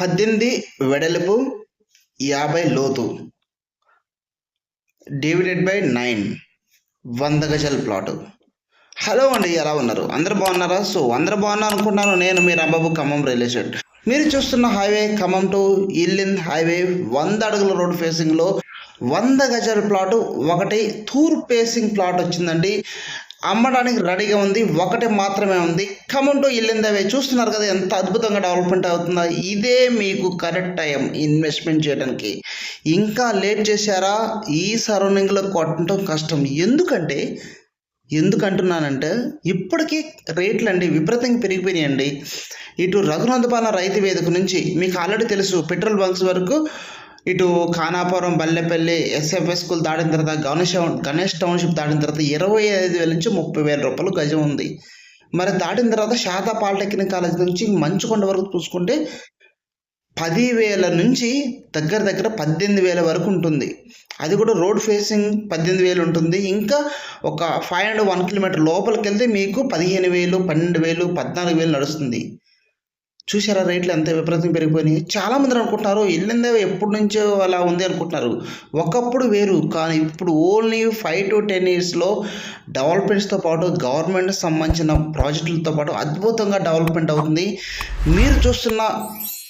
పద్దెనిమిది వెడల్పు యాభై లోతు. డివిడెడ్ బై నైన్ వంద గజల ప్లాట్ హలో అండి ఎలా ఉన్నారు? అందరు బాగున్నారా? సో అందరు బాగున్నారు అనుకుంటున్నాను. నేను మీ రాంబాబు ఖమ్మం రియల్ ఎస్టేట్. మీరు చూస్తున్న హైవే ఖమ్మం టు ఇల్లిన్ హైవే వంద అడుగుల రోడ్ ఫేసింగ్లో వంద గజాల ప్లాట్ ఒకటి తూర్పు ఫేసింగ్ ప్లాట్ వచ్చిందండి. అమ్మడానికి రెడీగా ఉంది. ఒకటి మాత్రమే ఉంది. ఖమ్మం టు ఇల్లిందవే. చూస్తున్నారు కదా ఎంత అద్భుతంగా డెవలప్మెంట్ అవుతుందో. ఇదే మీకు కరెక్ట్ టైం ఇన్వెస్ట్మెంట్ చేయడానికి. ఇంకా లేట్ చేశారా? ఈ సరౌండింగ్లో కొట్టడం కష్టం. ఎందుకంటే ఎందుకంటున్నానంటే ఇప్పటికీ రేట్లు అండి విపరీతంగా పెరిగిపోయినాయండి. ఇటు రఘునందపాలెం రైతు వేదిక నుంచి మీకు ఆల్రెడీ తెలుసు. పెట్రోల్ బంక్స్ వరకు ఇటు ఖానాపురం బల్లెపల్లి ఎస్ఎఫ్ఎస్ స్కూల్ దాటిన తర్వాత గణేష్ గణేష్ టౌన్షిప్ దాటిన తర్వాత ఇరవై ఐదు వేల నుంచి ముప్పై వేల రూపాయలు గజం ఉంది. మరి దాటిన తర్వాత శారదా పాలిటెక్నిక్ కాలేజ్ నుంచి మంచుకొండ వరకు చూసుకుంటే పదివేల నుంచి దగ్గర దగ్గర పద్దెనిమిది వేల వరకు ఉంటుంది. అది కూడా రోడ్ ఫేసింగ్ పద్దెనిమిది వేలు ఉంటుంది. ఇంకా ఒక ఫైవ్ హండ్రెడ్ వన్ కిలోమీటర్ లోపలికి వెళ్తే మీకు పదిహేను వేలు పన్నెండు వేలు పద్నాలుగు వేలు నడుస్తుంది. చూసారా రేట్లు ఎంత విపరీతం పెరిగిపోయినాయి? చాలామంది అనుకుంటున్నారు వెళ్ళిందే ఎప్పటి నుంచో అలా ఉంది అనుకుంటున్నారు. ఒకప్పుడు వేరు కానీ ఇప్పుడు ఓన్లీ ఫైవ్ టు టెన్ ఇయర్స్లో డెవలప్మెంట్స్తో పాటు గవర్నమెంట్ సంబంధించిన ప్రాజెక్టులతో పాటు అద్భుతంగా డెవలప్మెంట్ అవుతుంది. మీరు చూస్తున్న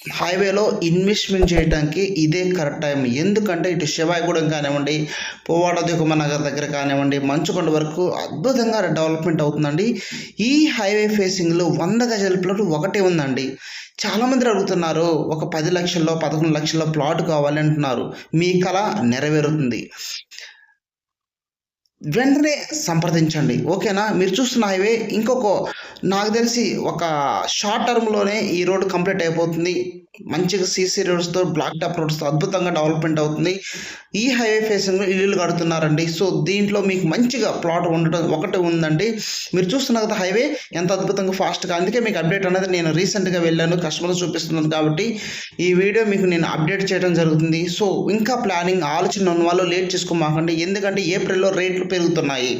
హైవేలో ఇన్వెస్ట్మెంట్ చేయడానికి ఇదే కరెక్ట్ టైం. ఎందుకంటే ఇటు శివాయిగూడెం కానివ్వండి పోవాడ దిగుమ నగర్ దగ్గర కానివ్వండి మంచుకొండ వరకు అద్భుతంగా డెవలప్మెంట్ అవుతుందండి. ఈ హైవే ఫేసింగ్లో వంద గజల ప్లాట్ ఒకటే ఉందండి. చాలామంది అడుగుతున్నారు ఒక పది లక్షల్లో పదకొండు లక్షల్లో ప్లాట్ కావాలి అంటున్నారు. మీ కళ నెరవేరుతుంది. వెంటనే సంప్రదించండి. ఓకేనా? మీరు చూస్తున్న హైవే ఇంకొక నాకు తెలిసి ఒక షార్ట్ టర్మ్లోనే ఈ రోడ్ కంప్లీట్ అయిపోతుంది. మంచిగా సీసీ రోడ్స్తో బ్లాక్ టాప్ రోడ్స్తో అద్భుతంగా డెవలప్మెంట్ అవుతుంది. ఈ హైవే ఫేసింగ్లో ఇల్లు కడుతున్నారండి. సో దీంట్లో మీకు మంచిగా ప్లాట్ ఉండడం ఒకటి ఉందండి. మీరు చూస్తున్న కదా హైవే ఎంత అద్భుతంగా ఫాస్ట్గా. అందుకే మీకు అప్డేట్ అనేది నేను రీసెంట్గా వెళ్ళాను. కస్టమర్ చూపిస్తున్నాను కాబట్టి ఈ వీడియో మీకు నేను అప్డేట్ చేయడం జరుగుతుంది. సో ఇంకా ప్లానింగ్ ఆలోచన ఉన్న వాళ్ళు లేట్ చేసుకోమాకండి. ఎందుకంటే ఏప్రిల్లో రేట్లు పెరుగుతున్నాయి.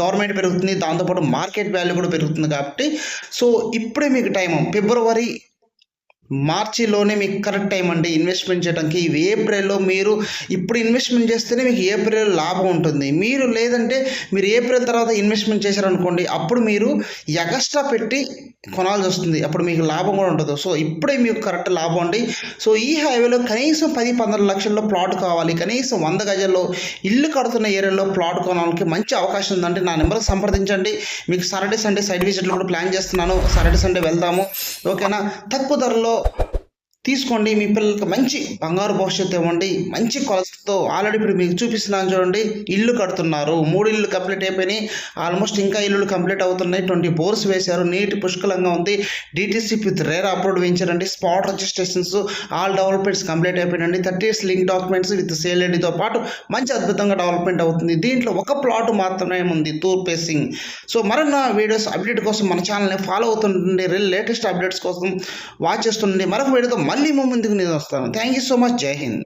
గవర్నమెంట్ పెరుగుతుంది దాంతోపాటు మార్కెట్ వాల్యూ కూడా పెరుగుతుంది కాబట్టి. సో ఇప్పుడే మీకు టైం ఫిబ్రవరి మార్చిలోనే మీకు కరెక్ట్ టైం అండి. ఇన్వెస్ట్మెంట్ చేయడానికి ఇవి ఏప్రిల్లో మీరు ఇప్పుడు ఇన్వెస్ట్మెంట్ చేస్తేనే మీకు ఏప్రిల్ లాభం ఉంటుంది. మీరు లేదంటే మీరు ఏప్రిల్ తర్వాత ఇన్వెస్ట్మెంట్ చేశారనుకోండి అప్పుడు మీరు ఎగస్ట్రా పెట్టి కొనాల్సి వస్తుంది. అప్పుడు మీకు లాభం కూడా ఉంటుంది. సో ఇప్పుడే మీకు కరెక్ట్ లాభం అండి. సో ఈ హైవేలో కనీసం పది పన్నెండు లక్షల్లో ప్లాట్ కావాలి. కనీసం వంద గజల్లో ఇల్లు కడుతున్న ఏరియాలో ప్లాట్ కొనడానికి మంచి అవకాశం ఉందంటే నా నెంబర్కి సంప్రదించండి. మీకు సాటర్డే సండే సైడ్ విజిట్లు కూడా ప్లాన్ చేస్తున్నాను. సాటర్డే సండే వెళ్దాము. ఓకేనా? తక్కువ ధరలో Well, తీసుకోండి మీ పిల్లలకి మంచి బంగారు భవిష్యత్తు ఇవ్వండి మంచి కొలతతో ఆల్రెడీ ఇప్పుడు మీకు చూపిస్తున్నాను చూడండి ఇల్లు కడుతున్నారు. మూడు ఇల్లు కంప్లీట్ అయిపోయినాయి. ఆల్మోస్ట్ ఇంకా ఇల్లులు కంప్లీట్ అవుతున్నాయి. ట్వంటీ బోర్స్ వేశారు. నీటి పుష్కలంగా ఉంది. DTC with rare upload వేయించారండి. Spot registrations all developments complete అయిపోయినండి thirty years link documents with sale ఐడితో పాటు మంచి అద్భుతంగా డెవలప్మెంట్ అవుతుంది. దీంట్లో ఒక ప్లాట్ మాత్రమే ఉంది టూర్ పేసింగ్ సో మరన్న వీడియోస్ అప్డేట్ కోసం మన ఛానల్ని ఫాలో అవుతుండండి. లేటెస్ట్ అప్డేట్స్ కోసం వాచ్ చేస్తుండండి. మరొక వీడియోతో మళ్ళీ ముందుకు నేను వస్తాను. థ్యాంక్ యూ సో మచ్ జై హింద్